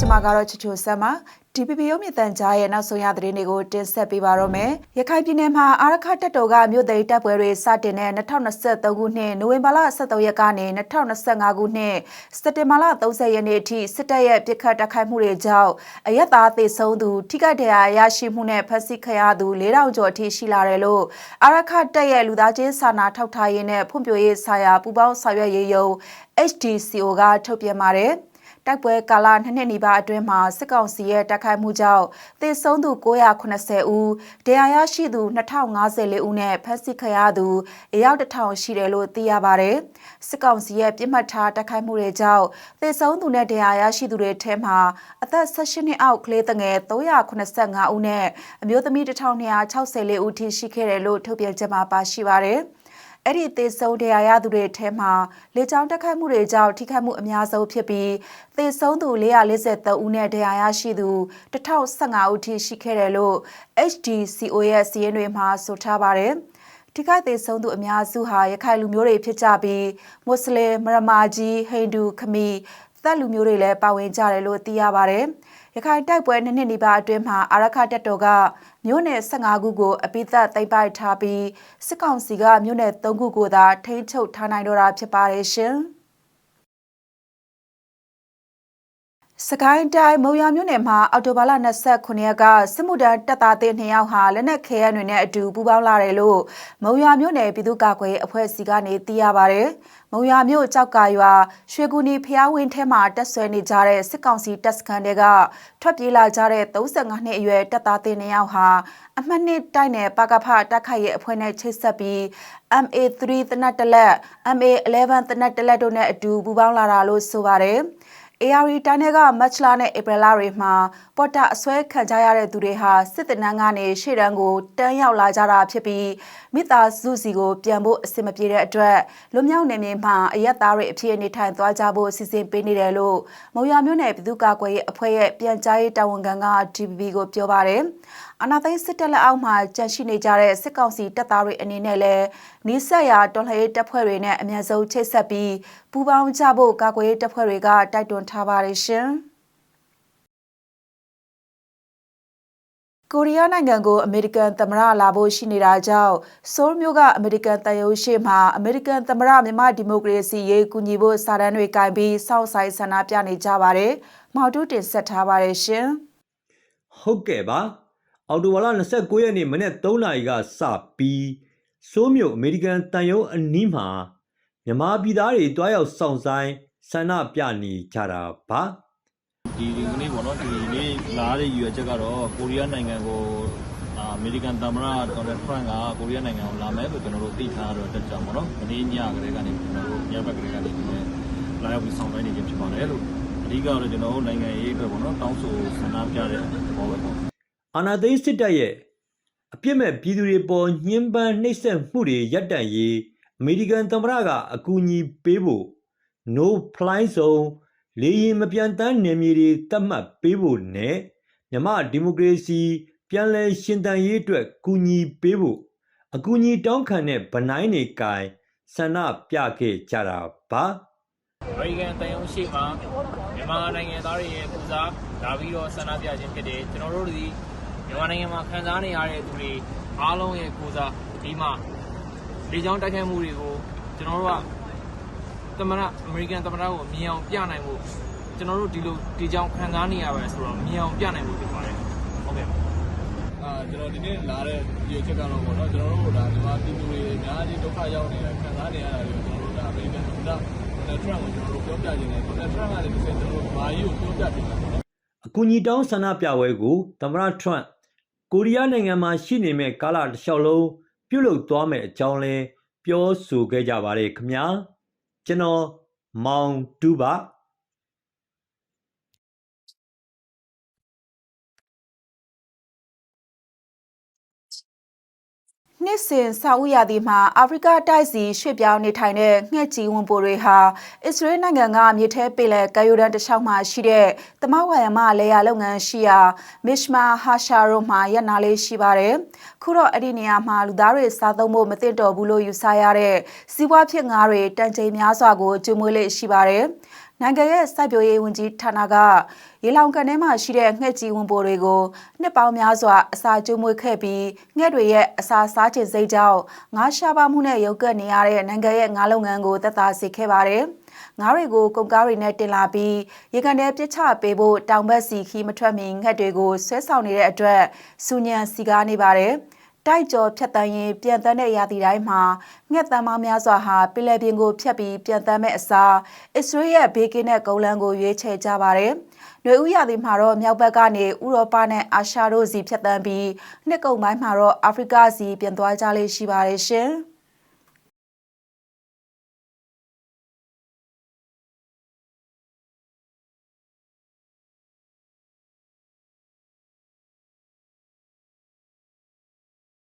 ကျွန်မကတော့ချူချူဆမ်ပါ DPP ရုံးမြတန်ကြားရဲ့နောက်ဆုံးရသတင်းတွေကိုတင်ဆက်ပေးပါတော့မယ်။ရခိုင်ပြည်နယ်မှာအာရခတက်တော်ကမြို့သိမ်းတပ်ပွဲတွေစတင်တဲ့2023ခုနှစ်နိုဝင်ဘာလ23ရက်ကနေ2025ခုနှစ်စက်တင်ဘာလ30ရက်နေ့အထိစစ်တပ်ရဲ့ပြစ်ခတ်တိုက်ခိုက်မှုတွေကြောင့်အရက်သားသေဆုံးသူထိခိုက်ဒဏ်ရာရရှိမှုနဲ့ဖမ်းဆီးခံရသူ4000ကျော်အထိရှိလာတယ်လို့အာရခတက်ရဲ့လူသားချင်းစာနာထောက်ထားရေးနဲ့ဖွံ့ဖြိုးရေးဆိုင်ရာပူးပေါင်းဆောင်ရွက်ရေးယုံ HDCO ကထုတ်ပြန်ပါတယ်။ တိုက်ပွဲကာလနှစ်နှစ်နီးပါးအတွင်းမှာစစ်ကောင်စီရဲ့တိုက်ခိုက်မှုကြောင့်သေဆုံးသူ980ဦး၊ဒဏ်ရာရရှိသူ2054ဦးနဲ့ဖမ်းဆီးခံရသူအယောက်1000ရှိတယ်လို့သိရပါတယ်။စစ်ကောင်စီရဲ့ပြစ်မှတ်ထားတိုက်ခိုက်မှုတွေကြောင့်သေဆုံးသူနဲ့ဒဏ်ရာရရှိသူတွေထဲမှာအသက်16နှစ်အောက်ကလေးငယ်385ဦးနဲ့အမျိုးသမီး1264ဦးထိရှိခဲ့တယ်လို့ထုတ်ပြန်ချက်မှာပါရှိပါတယ်။ အဲ့ဒီသေဆုံးတရားရသူတွေထဲမှာလေကြောင်းတက်ခတ်မှုတွေကြောင့်ထိခိုက်မှုအများဆုံးဖြစ်ပြီးသေဆုံးသူ443ဦးနဲ့တရားရရှိသူ1015ဦးထိရှိခဲ့တယ်လို့ HDCO ရဲ့စီးရင်တွေမှာဆိုထားပါတယ်။ထိခိုက်သေးဆုံးသူအများစုဟာရခိုင်လူမျိုးတွေဖြစ်ကြပြီးမွတ်စလင်မရမာကြီးဟိန္ဒူခမီ သက်လူမျိုးတွေလည်းပါဝင်ကြတယ်လို့သိရပါတယ်။ရခိုင်တိုက်ပွဲနှစ်နှစ်နီးပါးအတွင်းမှာအာရခတပ်တော်ကမြို့နယ်15ခုကိုအပိသက်သိမ်းပိုက်ထားပြီးစစ်ကောင်စီကမြို့နယ်3ခုကိုသာထိန်းချုပ်ထားနိုင်တော့တာဖြစ်ပါတယ်ရှင်။ စကိုင်းတိုင်းမုံရမြို့နယ်မှာအော်တိုဘာလ29ရက်ကစစ်မှုထမ်းတပ်သားတွေ2ယောက်ဟာလက်နက်ခဲယမ်းတွေနဲ့အတူပူးပေါင်းလာတယ်လို့မုံရမြို့နယ်ပြည်သူ့ကာကွယ်အဖွဲ့အစည်းကနေသိရပါဗျ။မုံရမြို့ကြောက်ကရွာရွှေကူနီဖျားဝင်းထဲမှာတက်ဆွဲနေကြတဲ့စစ်ကောင်စီတပ်စခန်းတွေကထွက်ပြေးလာကြတဲ့35နှစ်အရွယ်တပ်သားတွေ2ယောက်ဟာအမှတ်နှစ်တိုက်နယ်ပါကဖတက်ခိုက်ရဲ့အဖွဲ့နဲ့ချိတ်ဆက်ပြီး MA3 တနက်တလက် MA11 တနက်တလက်တို့နဲ့အတူပူးပေါင်းလာတာလို့ဆိုပါတယ်။ ARD တိုင်းတွေကမတ်ချလာနဲ့ဧပြီလတွေမှာပေါ်တာအစွဲခံကြရတဲ့သူတွေဟာစစ်တနန်းကနေရှေ့တန်းကိုတန်းရောက်လာကြတာဖြစ်ပြီးမိသားစုစီကိုပြန်ဖို့အဆင်မပြေတဲ့အတွက်လွမြောက်နေမြေမှာအရက်သားတွေအဖြစ်နေထိုင်သွားကြဖို့စီစဉ်ပေးနေတယ်လို့မုံရမြို့နယ်ပြည်သူ့ကာကွယ်ရေးအဖွဲ့ရဲ့ပြန်ကြားရေးတာဝန်ခံက DPP ကိုပြောပါတယ်။အနာသိန်းစစ်တပ်လက်အောက်မှာကြန့်ရှိနေကြတဲ့စစ်ကောင်စီတပ်သားတွေအနေနဲ့လည်းနီးစပ်ရာတော်လှန်ရေးတပ်ဖွဲ့တွေနဲ့အမြန်ဆုံးချိတ်ဆက်ပြီးပူးပေါင်းကြဖို့ကာကွယ်ရေးတပ်ဖွဲ့တွေကတိုက်တွန်းထားပါတယ်ရှင်။ကိုရီးယားနိုင်ငံကိုအမေရိကန်သမ္မတလာဖို့ရှိနေတာကြောင့်ဆိုးလ်မြို့ကအမေရိကန်တန်ယုံရှိမှအမေရိကန်သမ္မတမြန်မာဒီမိုကရေစီရေးကူညီဖို့စာတမ်းတွေကင်ပြီးစောင့်ဆိုင်ဆန္ဒပြနေကြပါတယ်။မော်တူးတင်ဆက်ထားပါတယ်ရှင်။ဟုတ်ကဲ့ပါ။အော်တိုဝါလာ29ရက်နေ့မနေ့3နာရီကစပြီးစိုးမြို့အမေရိကန်တန်ယုံအနီးမှာ မြန်မာပြည်သားတွေတွားရောက်ဆောင်ဆိုင်ဆန္ဒပြနေကြတာပါဒီဒီနေ့ပေါ့နော်ဒီနေ့လာတဲ့ရွေချက်ကတော့ကိုရီးယားနိုင်ငံကိုအမေရိကန်သမ္မတဒေါ်နယ်ထရန့်ကကိုရီးယားနိုင်ငံကိုလာမယ်လို့ကျွန်တော်တို့သိထားရတော့တက်ကြပါတော့မနေ့ညကလေးကနေကျွန်တော်တို့ညဘက်ကလေးကနေလာရောက်ပြီးဆောင်တိုင်းနေခြင်းဖြစ်ပါတယ်လို့အဓိကတော့ကျွန်တော်တို့နိုင်ငံရေးအတွက်ပေါ့နော်တောင်းဆိုဆန္ဒပြတဲ့ဘောပဲပေါ့အာဏာသိမ်းစစ်တပ်ရဲ့အပြစ်မဲ့ပြည်သူတွေပေါ်ညှဉ်းပန်းနှိပ်စက်မှုတွေရပ်တန့်ရေး အမေရိကန်သမ္မတကအကူအညီပေးဖို့ no fly zone လေယာဉ်မပြန်တမ်းနယ်မြေတွေတတ်မှတ်ပေးဖို့နဲ့မြမဒီမိုကရေစီပြန်လည်ရှင်သန်ရေးအတွက်ကူညီပေးဖို့အကူအညီတောင်းခံတဲ့ဗနိုင်းတွေကင်ဆန္ဒပြခဲ့ကြတာပါရိကန်တန်ယုံရှိမှာမြန်မာနိုင်ငံသားတွေရဲ့ပူဇာလာပြီးတော့ဆန္ဒပြခြင်းဖြစ်တယ်ကျွန်တော်တို့ဒီမြန်မာနိုင်ငံမှာခံစားနေရတဲ့သူတွေအားလုံးရဲ့ကိုစားဒီမှာ လေကြောင်းတိုက်ခိုက်မှုတွေကိုကျွန်တော်တို့ကသမရအမေရိကန်သမရကိုမြင်အောင်ပြနိုင်ဖို့ကျွန်တော်တို့ဒီလိုဒီကြောင်ခံစားနေရပါဆိုတော့မြင်အောင်ပြနိုင်ဖို့ဖြစ်ပါတယ်ဟုတ်ကဲ့အာကျွန်တော်ဒီနေ့လာတဲ့ဒီချက်ကတော့ပေါ့နော်ကျွန်တော်တို့ဒါဒီမှာပြည်သူတွေအများကြီးဒုက္ခရောက်နေတာခံစားနေရတာတွေကိုကျွန်တော်တို့ဒါအမေရိကန်သမ္မတဒေါ်နယ်ထရန့်ကိုကျွန်တော်တို့ပြောပြခြင်းနဲ့ဒေါ်နယ်ထရန့်ကလည်းဒီစက်ကျွန်တော်တို့ဘာကြီးကိုပြောပြတင်တာပေါ့နော်အကူအညီတောင်းဆန္ဒပြပွဲကိုသမ္မတထရန့်ကိုရီးယားနိုင်ငံမှာရှိနေမဲ့ကာလတစ်လျှောက်လုံး ပြုလုပ်သွားမယ်အကြောင်းလဲပြောဆိုခဲ့ကြပါတယ်ခင်ဗျာကျွန်တော်မောင်တူပါ နှစ်စဉ်စာအုပ်ရာသီမှာအာဖရိကတိုက်စီရွှေ့ပြောင်းနေထိုင်တဲ့ငှက်ကြီးဝန်ပိုတွေဟာအစ္စရေးနိုင်ငံကမြေထဲပင်လယ်ကယိုဒန်တစ်လျှောက်မှာရှိတဲ့တမဝါယမလေယာလုပ်ငန်းရှိရာမစ်မာဟာရှာရိုမှာရပ်နာလေးရှိပါတယ်။ခုတော့အဲ့ဒီနေရာမှာလူသားတွေစားသုံးဖို့မသင့်တော်ဘူးလို့ယူဆရတဲ့စီးပွားဖြစ်ငါးတွေတန်ချိန်များစွာကိုကျွမွေးလေးရှိပါတယ်။ နိုင်ငံရဲ့စိုက်ပျိုးရေးဝန်ကြီးဌာနကရေလောင်ကန်ထဲမှာရှိတဲ့ငှက်ကြီးဝန်ပိုတွေကိုနှစ်ပေါင်းများစွာအစာကျွေးမွေးခဲ့ပြီးငှက်တွေရဲ့အစာစားခြင်းစိတ်ကြောင့်ငါးရှားပါမှုနဲ့ရုပ်ကပ်နေရတဲ့နိုင်ငံရဲ့ငါးလုပ်ငန်းကိုသက်သာစေခဲ့ပါတယ်။ငါးတွေကိုကုန်ကားတွေနဲ့တင်လာပြီးရေကန်ထဲပြစ်ချပေးဖို့တောင်ဘက်စီခီးမထွက်မီငှက်တွေကိုဆွဲဆောင်နေတဲ့အတွက်စူညံစီကားနေပါတယ်။ တိုက်ကျော်ဖြတ်တန်းရင်ပြန်တန်းတဲ့ရာသီတိုင်းမှာငှက်တမ်းမောင်းများစွာဟာပင်လယ်ပြင်ကိုဖြတ်ပြီးပြန်တန်းမဲ့အစားအစ္စရေးရဲ့ဘေးကင်းတဲ့ကုန်းလမ်းကိုရွေးချယ်ကြပါတယ်။နှွေဦးရာသီမှာတော့မြောက်ဘက်ကနေဥရောပနဲ့အာရှတို့စီဖြတ်တန်းပြီးနှစ်ကုန်းပိုင်းမှာတော့အာဖရိကစီပြန်သွားကြလိမ့်ရှိပါတယ်ရှင်။